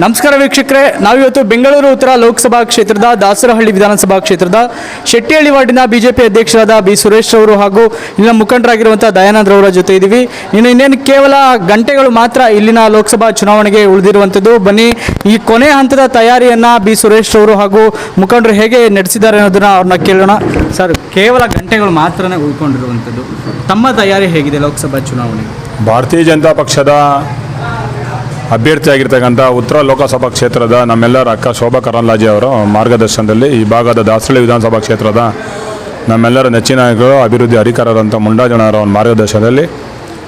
ನಮಸ್ಕಾರ ವೀಕ್ಷಕರೇ ನಾವಿವತ್ತು ಬೆಂಗಳೂರು ಉತ್ತರ ಲೋಕಸಭಾ ಕ್ಷೇತ್ರದ ದಾಸರಹಳ್ಳಿ ವಿಧಾನಸಭಾ ಕ್ಷೇತ್ರದ ಶೆಟ್ಟಿಹಳ್ಳಿ ವಾರ್ಡಿನ ಬಿಜೆಪಿ ಅಧ್ಯಕ್ಷರಾದ ಬಿ ಸುರೇಶ್ ಅವರು ಹಾಗೂ ಇಲ್ಲಿನ ಮುಖಂಡರಾಗಿರುವಂಥ ದಯಾನಂದ್ ಅವರ ಜೊತೆ ಇದ್ದೀವಿ. ಇನ್ನು ಇನ್ನೇನು ಕೇವಲ ಗಂಟೆಗಳು ಮಾತ್ರ ಇಲ್ಲಿನ ಲೋಕಸಭಾ ಚುನಾವಣೆಗೆ ಉಳಿದಿರುವಂಥದ್ದು. ಬನ್ನಿ ಈ ಕೊನೆ ಹಂತದ ತಯಾರಿಯನ್ನ ಬಿ ಸುರೇಶ್ ಅವರು ಹಾಗೂ ಮುಖಂಡರು ಹೇಗೆ ನಡೆಸಿದ್ದಾರೆ ಅನ್ನೋದನ್ನ ಅವ್ರನ್ನ ಕೇಳೋಣ. ಸರ್ ಕೇವಲ ಗಂಟೆಗಳು ಮಾತ್ರನೇ ಉಳ್ಕೊಂಡಿರುವಂಥದ್ದು. ತಮ್ಮ ತಯಾರಿ ಹೇಗಿದೆ ಲೋಕಸಭಾ ಚುನಾವಣೆಗೆ? ಭಾರತೀಯ ಜನತಾ ಪಕ್ಷದ ಅಭ್ಯರ್ಥಿಯಾಗಿರ್ತಕ್ಕಂಥ ಉತ್ತರ ಲೋಕಸಭಾ ಕ್ಷೇತ್ರದ ನಮ್ಮೆಲ್ಲರ ಅಕ್ಕ ಶೋಭಾ ಕರಂದ್ಲಾಜೆ ಅವರು ಮಾರ್ಗದರ್ಶನದಲ್ಲಿ ಈ ಭಾಗದ ದಾಸಳಿ ವಿಧಾನಸಭಾ ಕ್ಷೇತ್ರದ ನಮ್ಮೆಲ್ಲರ ನೆಚ್ಚಿನ ನಾಯಕರು, ಅಭಿವೃದ್ಧಿ ಅಧಿಕಾರರಂಥ ಮುಂಡಾಜನವರ ಒಂದು ಮಾರ್ಗದರ್ಶನದಲ್ಲಿ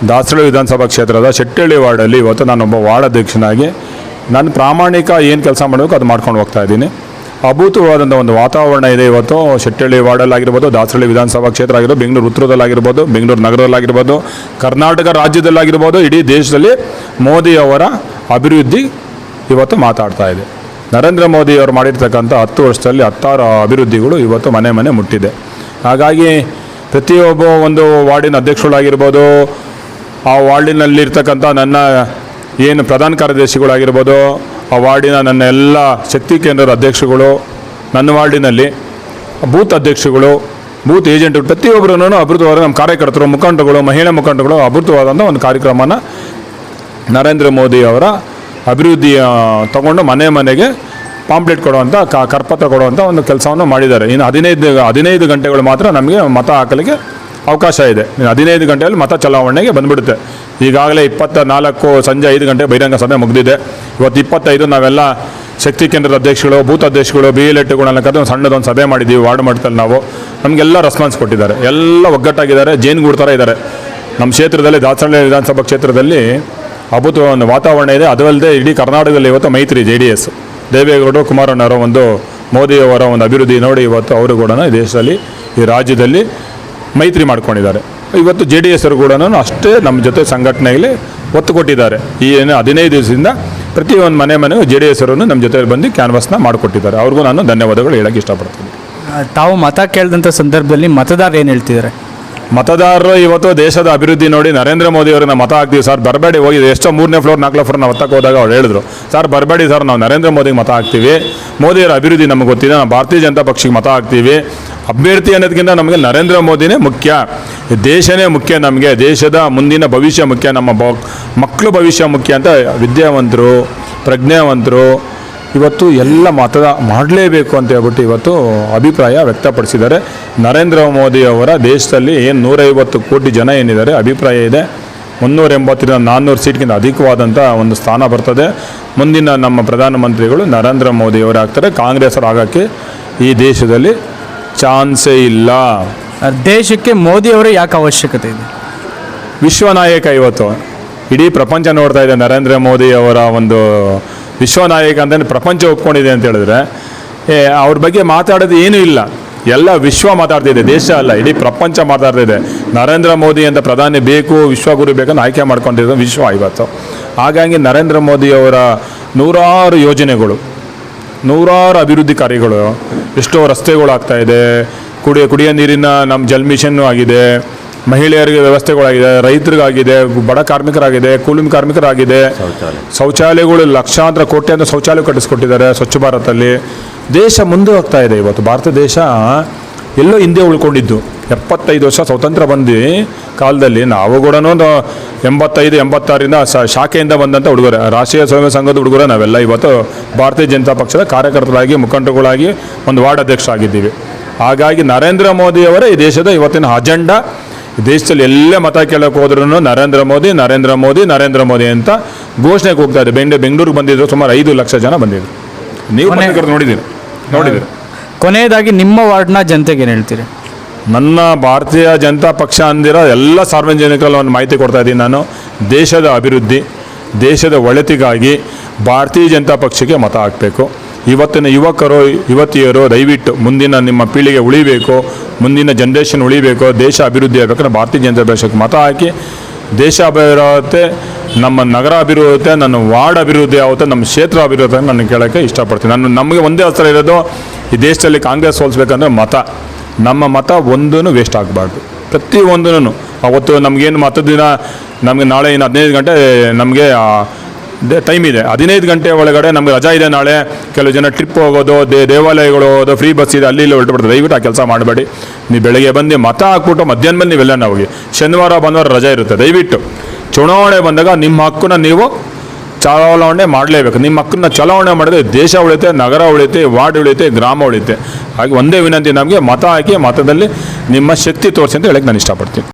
ದಾಸಳ್ಳಿ ವಿಧಾನಸಭಾ ಕ್ಷೇತ್ರದ ಶೆಟ್ಟಳ್ಳಿ ವಾರ್ಡಲ್ಲಿ ಇವತ್ತು ನಾನೊಬ್ಬ ವಾರ್ಡ್ ಅಧ್ಯಕ್ಷನಾಗಿ ನಾನು ಪ್ರಾಮಾಣಿಕ ಏನು ಕೆಲಸ ಮಾಡಬೇಕು ಅದು ಮಾಡ್ಕೊಂಡು ಹೋಗ್ತಾ ಇದ್ದೀನಿ. ಅಭೂತವಾದಂಥ ಒಂದು ವಾತಾವರಣ ಇದೆ ಇವತ್ತು. ಶೆಟ್ಟಳ್ಳಿ ವಾರ್ಡಲ್ಲಾಗಿರ್ಬೋದು, ದಾಸರಳ್ಳಿ ವಿಧಾನಸಭಾ ಕ್ಷೇತ್ರ ಆಗಿರ್ಬೋದು, ಬೆಂಗಳೂರು ಉತ್ತರದಲ್ಲಾಗಿರ್ಬೋದು, ಬೆಂಗಳೂರು ನಗರದಲ್ಲಾಗಿರ್ಬೋದು ಕರ್ನಾಟಕ ರಾಜ್ಯದಲ್ಲಾಗಿರ್ಬೋದು ಇಡೀ ದೇಶದಲ್ಲಿ ಮೋದಿಯವರ ಅಭಿವೃದ್ಧಿ ಇವತ್ತು ಮಾತಾಡ್ತಾ ಇದೆ. ನರೇಂದ್ರ ಮೋದಿ ಅವರು ಮಾಡಿರ್ತಕ್ಕಂಥ ಹತ್ತು ವರ್ಷದಲ್ಲಿ ಹತ್ತಾರು ಅಭಿವೃದ್ಧಿಗಳು ಇವತ್ತು ಮನೆ ಮನೆ ಮುಟ್ಟಿದೆ. ಹಾಗಾಗಿ ಪ್ರತಿಯೊಬ್ಬ ಒಂದು ವಾರ್ಡಿನ ಅಧ್ಯಕ್ಷಗಳಾಗಿರ್ಬೋದು ಆ ವಾರ್ಡಿನಲ್ಲಿರ್ತಕ್ಕಂಥ ನನ್ನ ಏನು ಪ್ರಧಾನ ಕಾರ್ಯದರ್ಶಿಗಳಾಗಿರ್ಬೋದು ಆ ವಾರ್ಡಿನ ನನ್ನ ಎಲ್ಲ ಶಕ್ತಿ ಕೇಂದ್ರದ ಅಧ್ಯಕ್ಷಗಳು ನನ್ನ ವಾರ್ಡಿನಲ್ಲಿ ಬೂತ್ ಅಧ್ಯಕ್ಷಗಳು ಬೂತ್ ಏಜೆಂಟ್ಗಳು ಪ್ರತಿಯೊಬ್ಬರೂ ಅಭಿವೃದ್ಧವಾದ ನಮ್ಮ ಕಾರ್ಯಕರ್ತರು, ಮುಖಂಡರುಗಳು, ಮಹಿಳೆ ಮುಖಂಡಗಳು ಅಭಿವೃದ್ಧವಾದಂಥ ಒಂದು ಕಾರ್ಯಕ್ರಮನ ನರೇಂದ್ರ ಮೋದಿ ಅವರ ಅಭಿವೃದ್ಧಿಯ ತಗೊಂಡು ಮನೆ ಮನೆಗೆ ಪಾಂಪ್ಲೆಟ್ ಕೊಡುವಂಥ ಕರ್ಪತ್ರ ಕೊಡುವಂಥ ಒಂದು ಕೆಲಸವನ್ನು ಮಾಡಿದ್ದಾರೆ. ಇನ್ನು ಹದಿನೈದು ಹದಿನೈದು ಗಂಟೆಗಳು ಮಾತ್ರ ನಮಗೆ ಮತ ಹಾಕಲಿಕ್ಕೆ ಅವಕಾಶ ಇದೆ. ಹದಿನೈದು ಗಂಟೆಯಲ್ಲಿ ಮತ ಚಲಾವಣೆಗೆ ಬಂದ್ಬಿಡುತ್ತೆ. ಈಗಾಗಲೇ ಇಪ್ಪತ್ತ ನಾಲ್ಕು ಸಂಜೆ ಐದು ಗಂಟೆ ಬಹಿರಂಗ ಸಭೆ ಮುಗಿದಿದೆ. ಇವತ್ತು ಇಪ್ಪತ್ತೈದು ನಾವೆಲ್ಲ ಶಕ್ತಿ ಕೇಂದ್ರದ ಅಧ್ಯಕ್ಷಗಳು ಬೂತ್ ಅಧ್ಯಕ್ಷಗಳು ಬಿ ಎಲ್ ಎಟ್ಗಳನ್ನ ಕರೆದು ಸಣ್ಣದೊಂದು ಸಭೆ ಮಾಡಿದ್ದೀವಿ, ವಾರ್ಡ್ ಮಟ್ಟದಲ್ಲಿ ನಾವು. ನಮಗೆಲ್ಲ ರೆಸ್ಪಾನ್ಸ್ ಕೊಟ್ಟಿದ್ದಾರೆ. ಎಲ್ಲ ಒಗ್ಗಟ್ಟಾಗಿದ್ದಾರೆ, ಜೇನುಗೂಡು ಥರ ಇದ್ದಾರೆ. ನಮ್ಮ ಕ್ಷೇತ್ರದಲ್ಲಿ, ದಾಸರಳ್ಳಿ ವಿಧಾನಸಭಾ ಕ್ಷೇತ್ರದಲ್ಲಿ ಅಭೂತ ಒಂದು ವಾತಾವರಣ ಇದೆ. ಅದರಲ್ಲದೆ ಇಡೀ ಕರ್ನಾಟಕದಲ್ಲಿ ಇವತ್ತು ಮೈತ್ರಿ, ಜೆ ಡಿ ಎಸ್. ದೇವೇಗೌಡರು, ಕುಮಾರಣ್ಣವರ ಒಂದು ಮೋದಿಯವರ ಒಂದು ಅಭಿವೃದ್ಧಿ ನೋಡಿ ಇವತ್ತು ಅವರು ಕೂಡ ದೇಶದಲ್ಲಿ, ಈ ರಾಜ್ಯದಲ್ಲಿ ಮೈತ್ರಿ ಮಾಡ್ಕೊಂಡಿದ್ದಾರೆ. ಇವತ್ತು ಜೆ ಡಿ ಎಸ್ ಅವರು ಕೂಡ ಅಷ್ಟೇ ನಮ್ಮ ಜೊತೆ ಸಂಘಟನೆಯಲ್ಲಿ ಒತ್ತು ಕೊಟ್ಟಿದ್ದಾರೆ ಈ ಏನು ಹದಿನೈದು ದಿವಸದಿಂದ ಪ್ರತಿಯೊಂದು ಮನೆ ಮನೆಗೂ ಜೆ ಡಿ ಎಸ್ ನಮ್ಮ ಜೊತೆ ಬಂದು ಕ್ಯಾನ್ವಾಸ್ನ ಮಾಡಿಕೊಟ್ಟಿದ್ದಾರೆ. ಅವ್ರಿಗೂ ನಾನು ಧನ್ಯವಾದಗಳು ಹೇಳಕ್ಕೆ ಇಷ್ಟಪಡ್ತೀನಿ. ತಾವು ಮತ ಕೇಳಿದಂಥ ಸಂದರ್ಭದಲ್ಲಿ ಮತದಾರರು ಏನು ಹೇಳ್ತಿದ್ದಾರೆ? ಮತದಾರರು ಇವತ್ತು ದೇಶದ ಅಭಿವೃದ್ಧಿ ನೋಡಿ ನರೇಂದ್ರ ಮೋದಿ ಅವ್ರನ್ನ ಮತ ಹಾಕ್ತೀವಿ. ಸರ್, ಬರಬೇಡಿ ಹೋಗಿ ಎಷ್ಟೋ ಮೂರನೇ ಫ್ಲೋರ್ ನಾಲ್ಕು ಫ್ಲೋರ್ ನಾವು ಹತ್ತಕ್ಕೆ ಹೋದಾಗ ಅವ್ರು ಹೇಳಿದ್ರು. ಸರ್, ಬರಬೇಡಿ ಸರ್, ನಾವು ನರೇಂದ್ರ ಮೋದಿಗೆ ಮತ ಹಾಕ್ತೀವಿ. ಮೋದಿಯವರ ಅಭಿವೃದ್ಧಿ ನಮಗೆ ಗೊತ್ತಿದೆ ನಾವು ಭಾರತೀಯ ಜನತಾ ಪಕ್ಷಕ್ಕೆ ಮತ ಹಾಕ್ತೀವಿ. ಅಭ್ಯರ್ಥಿ ಅನ್ನೋದಕ್ಕಿಂತ ನಮಗೆ ನರೇಂದ್ರ ಮೋದಿನೇ ಮುಖ್ಯ. ದೇಶನೇ ಮುಖ್ಯ ನಮಗೆ. ದೇಶದ ಮುಂದಿನ ಭವಿಷ್ಯ ಮುಖ್ಯ. ನಮ್ಮ ಮಕ್ಕಳು ಭವಿಷ್ಯ ಮುಖ್ಯ ಅಂತ ವಿದ್ಯಾವಂತರು, ಪ್ರಜ್ಞಾವಂತರು ಇವತ್ತು ಎಲ್ಲ ಮತದ ಮಾಡಲೇಬೇಕು ಅಂತ ಹೇಳ್ಬಿಟ್ಟು ಇವತ್ತು ಅಭಿಪ್ರಾಯ ವ್ಯಕ್ತಪಡಿಸಿದ್ದಾರೆ. ನರೇಂದ್ರ ಮೋದಿ ಅವರ ದೇಶದಲ್ಲಿ ಏನು ನೂರೈವತ್ತು ಕೋಟಿ ಜನ ಏನಿದ್ದಾರೆ ಅಭಿಪ್ರಾಯ ಇದೆ. ಮುನ್ನೂರ ಎಂಬತ್ತರಿಂದ ನಾನ್ನೂರು ಸೀಟ್ಗಿಂತ ಅಧಿಕವಾದಂಥ ಒಂದು ಸ್ಥಾನ ಬರ್ತದೆ. ಮುಂದಿನ ನಮ್ಮ ಪ್ರಧಾನಮಂತ್ರಿಗಳು ನರೇಂದ್ರ ಮೋದಿ ಅವರೇ ಆಗ್ತಾರೆ. ಕಾಂಗ್ರೆಸ್ ಆಗೋಕ್ಕೆ ಈ ದೇಶದಲ್ಲಿ ಚಾನ್ಸೇ ಇಲ್ಲ. ದೇಶಕ್ಕೆ ಮೋದಿಯವರ ಯಾಕೆ ಅವಶ್ಯಕತೆ ಇದೆ? ವಿಶ್ವನಾಯಕ ಇವತ್ತು ಇಡೀ ಪ್ರಪಂಚ ನೋಡ್ತಾ ಇದೆ ನರೇಂದ್ರ ಮೋದಿ ಅವರ ಒಂದು ವಿಶ್ವನಾಯಕ ಅಂತಂದರೆ ಪ್ರಪಂಚ ಒಪ್ಕೊಂಡಿದೆ ಅಂತ ಹೇಳಿದ್ರೆ ಅವ್ರ ಬಗ್ಗೆ ಮಾತಾಡೋದು ಏನೂ ಇಲ್ಲ. ಎಲ್ಲ ವಿಶ್ವ ಮಾತಾಡ್ತಿದೆ ದೇಶ ಅಲ್ಲ, ಇಡೀ ಪ್ರಪಂಚ ಮಾತಾಡ್ತಿದೆ ನರೇಂದ್ರ ಮೋದಿ ಅಂತ ಪ್ರಧಾನಿ ಬೇಕು, ವಿಶ್ವಗುರು ಬೇಕಂತ ಆಯ್ಕೆ ಮಾಡ್ಕೊಂಡಿರೋದು ವಿಶ್ವ ಇವತ್ತು. ಹಾಗಾಗಿ ನರೇಂದ್ರ ಮೋದಿಯವರ ನೂರಾರು ಯೋಜನೆಗಳು, ನೂರಾರು ಅಭಿವೃದ್ಧಿ ಕಾರ್ಯಗಳು, ಎಷ್ಟೋ ರಸ್ತೆಗಳು ಆಗ್ತಾ ಇದೆ. ಕುಡಿಯ, ಕುಡಿಯೋ ನೀರಿನ ನಮ್ಮ ಜಲ್ ಮಿಷನ್ನು ಆಗಿದೆ. ಮಹಿಳೆಯರಿಗೆ ವ್ಯವಸ್ಥೆಗಳಾಗಿದೆ ರೈತರಿಗಾಗಿದೆ ಬಡ ಕಾರ್ಮಿಕರಾಗಿದೆ ಕೂಲಿ ಕಾರ್ಮಿಕರಾಗಿದೆ. ಶೌಚಾಲಯಗಳು ಲಕ್ಷಾಂತರ ಕೋಟ್ಯಾಂತರ ಶೌಚಾಲಯ ಕಟ್ಟಿಸ್ಕೊಟ್ಟಿದ್ದಾರೆ ಸ್ವಚ್ಛ ಭಾರತಲ್ಲಿ. ದೇಶ ಮುಂದೆ ಹೋಗ್ತಾ ಇದೆ ಇವತ್ತು. ಭಾರತ ದೇಶ ಎಲ್ಲೋ ಹಿಂದೆ ಉಳ್ಕೊಂಡಿದ್ದು. ಎಪ್ಪತ್ತೈದು ವರ್ಷ ಸ್ವತಂತ್ರ ಬಂದು ಕಾಲದಲ್ಲಿ. ನಾವು ಕೂಡ ಎಂಬತ್ತೈದು ಎಂಬತ್ತಾರರಿಂದ ಸ- ಶಾಖೆಯಿಂದ ಬಂದಂಥ ಹುಡುಗರು. ರಾಷ್ಟ್ರೀಯ ಸ್ವಯಂ ಸಂಘದ ಹುಡುಗರ ನಾವೆಲ್ಲ ಇವತ್ತು ಭಾರತೀಯ ಜನತಾ ಪಕ್ಷದ ಕಾರ್ಯಕರ್ತರಾಗಿ ಮುಖಂಡರುಗಳಾಗಿ ಒಂದು ವಾರ್ಡ್ ಅಧ್ಯಕ್ಷರಾಗಿದ್ದೀವಿ. ಹಾಗಾಗಿ ನರೇಂದ್ರ ಮೋದಿಯವರೇ ಈ ದೇಶದ ಇವತ್ತಿನ ಅಜೆಂಡಾ. ದೇಶದಲ್ಲಿ ಎಲ್ಲ ಮತ ಕೇಳೋಕೆ ಹೋದ್ರೂ ನರೇಂದ್ರ ಮೋದಿ ನರೇಂದ್ರ ಮೋದಿ ನರೇಂದ್ರ ಮೋದಿ ಅಂತ ಘೋಷಣೆಗೆ ಹೋಗ್ತಾ ಇದೆ ಬೆಂಡೆ ಬೆಂಗಳೂರಿಗೆ ಬಂದಿದ್ರು ಸುಮಾರು ಐದು ಲಕ್ಷ ಜನ ಬಂದಿದ್ರು. ನೀವು ನೋಡಿದ್ದೀರಿ? ನೋಡಿದ್ದೀರಿ? ಕೊನೆಯದಾಗಿ ನಿಮ್ಮ ವಾರ್ಡ್ನ ಜನತೆಗೆ ಏನು ಹೇಳ್ತೀರಿ? ನನ್ನ ಭಾರತೀಯ ಜನತಾ ಪಕ್ಷ ಅಂದಿರೋ ಎಲ್ಲ ಸಾರ್ವಜನಿಕರಲ್ಲಿ ಒಂದು ಮಾಹಿತಿ ಕೊಡ್ತಾ ಇದ್ದೀನಿ ನಾನು. ದೇಶದ ಅಭಿವೃದ್ಧಿ ದೇಶದ ಒಳಿತಿಗಾಗಿ ಭಾರತೀಯ ಜನತಾ ಪಕ್ಷಕ್ಕೆ ಮತ ಹಾಕಬೇಕು. ಇವತ್ತಿನ ಯುವಕರು, ಯುವತಿಯರು, ದಯವಿಟ್ಟು ಮುಂದಿನ ನಿಮ್ಮ ಪೀಳಿಗೆ ಉಳಿಬೇಕು, ಮುಂದಿನ ಜನ್ರೇಷನ್ ಉಳಿಬೇಕು, ದೇಶ ಅಭಿವೃದ್ಧಿ ಆಗಬೇಕಂದ್ರೆ ಭಾರತೀಯ ಜನತಾ ಪಕ್ಷಕ್ಕೆ ಮತ ಹಾಕಿ, ದೇಶ ಅಭಿವೃದ್ಧಿ ನಮ್ಮ ನಗರ ಅಭಿವೃದ್ಧಿ ನನ್ನ ವಾರ್ಡ್ ಅಭಿವೃದ್ಧಿ ಆಗುತ್ತೆ, ನಮ್ಮ ಕ್ಷೇತ್ರ ಅಭಿವೃದ್ಧಿ ನಾನು ಕೇಳೋಕ್ಕೆ ಇಷ್ಟಪಡ್ತೀನಿ. ನಾನು ನಮಗೆ ಒಂದೇ ಹತ್ರ ಇರೋದು, ಈ ದೇಶದಲ್ಲಿ ಕಾಂಗ್ರೆಸ್ ಸೋಲಿಸ್ಬೇಕಂದ್ರೆ ಮತ. ನಮ್ಮ ಮತ ಒಂದೂ ವೇಸ್ಟ್ ಆಗಬಾರ್ದು. ಪ್ರತಿಯೊಂದೂ ಅವತ್ತು ನಮಗೇನು ಮತದಿನ? ನಮಗೆ ನಾಳೆ ಇನ್ನು ಹದಿನೈದು ಗಂಟೆ, ನಮಗೆ ಟೈಮ್ ಇದೆ. ಹದಿನೈದು ಗಂಟೆ ಒಳಗಡೆ ನಮಗೆ ರಜಾ ಇದೆ ನಾಳೆ. ಕೆಲವು ಜನ ಟ್ರಿಪ್ ಹೋಗೋದು ದೇವಾಲಯಗಳು ಹೋಗೋದು ಫ್ರೀ ಬಸ್ ಇದೆ, ಅಲ್ಲಿ ಇಲ್ಲಿ ಹೊರಟು ದಯವಿಟ್ಟು ಆ ಕೆಲಸ ಮಾಡಬೇಡಿ. ನೀವು ಬೆಳಗ್ಗೆ ಬಂದು ಮತ ಹಾಕ್ಬಿಟ್ಟು ಮಧ್ಯಾಹ್ನ ಮೇಲೆ ನೀವೆಲ್ಲ ಹೋಗಿ. ಶನಿವಾರ, ಭಾನುವಾರ ರಜಾ ಇರುತ್ತೆ. ದಯವಿಟ್ಟು. ಚುನಾವಣೆ ಬಂದಾಗ ನಿಮ್ಮ ಹಕ್ಕನ್ನ ನೀವು ಚಲಾವಣೆ ಮಾಡಲೇಬೇಕು. ನಿಮ್ಮ ಹಕ್ಕನ್ನ ಚಲಾವಣೆ ಮಾಡಿದ್ರೆ ದೇಶ ಉಳಿತೆ ನಗರ ಉಳಿತೆ ವಾರ್ಡ್ ಉಳಿತೆ ಗ್ರಾಮ ಉಳಿತೆ ಹಾಗೆ ಒಂದೇ ವಿನಂತಿ ನಮಗೆ ಮತ ಹಾಕಿ ಮತದಲ್ಲಿ ನಿಮ್ಮ ಶಕ್ತಿ ತೋರಿಸಿ ಅಂತ ಹೇಳಕ್ಕೆ ನಾನು ಇಷ್ಟಪಡ್ತೀನಿ.